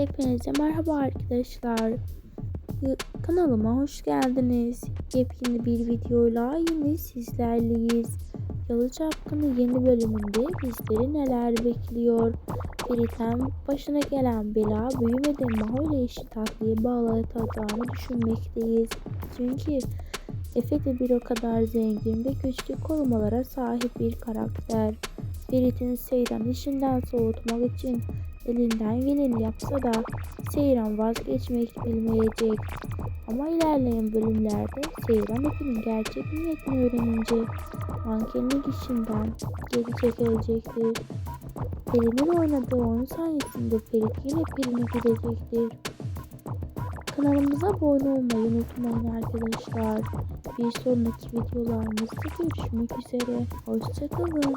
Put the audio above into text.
Hepinize merhaba arkadaşlar. Kanalıma hoş geldiniz. Yepyeni bir videoyla yine sizlerleyiz. Yalı Çapkını yeni bölümünde bizleri neler bekliyor? Ferit'ten başına gelen bela büyümeden Maho ile eşit tatlıya bağlatacağını düşünmekteyiz. Çünkü Efe de bir o kadar zengin ve güçlü korumalara sahip bir karakter. Ferit'in Seyran işinden soğutmak için elinden geleni yapsa da Seyran vazgeçmek bilmeyecek. Ama ilerleyen bölümlerde Seyran Efe'nin gerçek niyetini öğrenince mankenlik işinden geri çekilecektir. Pelin'in oynadığı oyun sayesinde Ferit yine Pelin'e gidecektir. Kanalımıza abone olmayı unutmayın arkadaşlar. Bir sonraki videolarımızda görüşmek üzere. Hoşçakalın.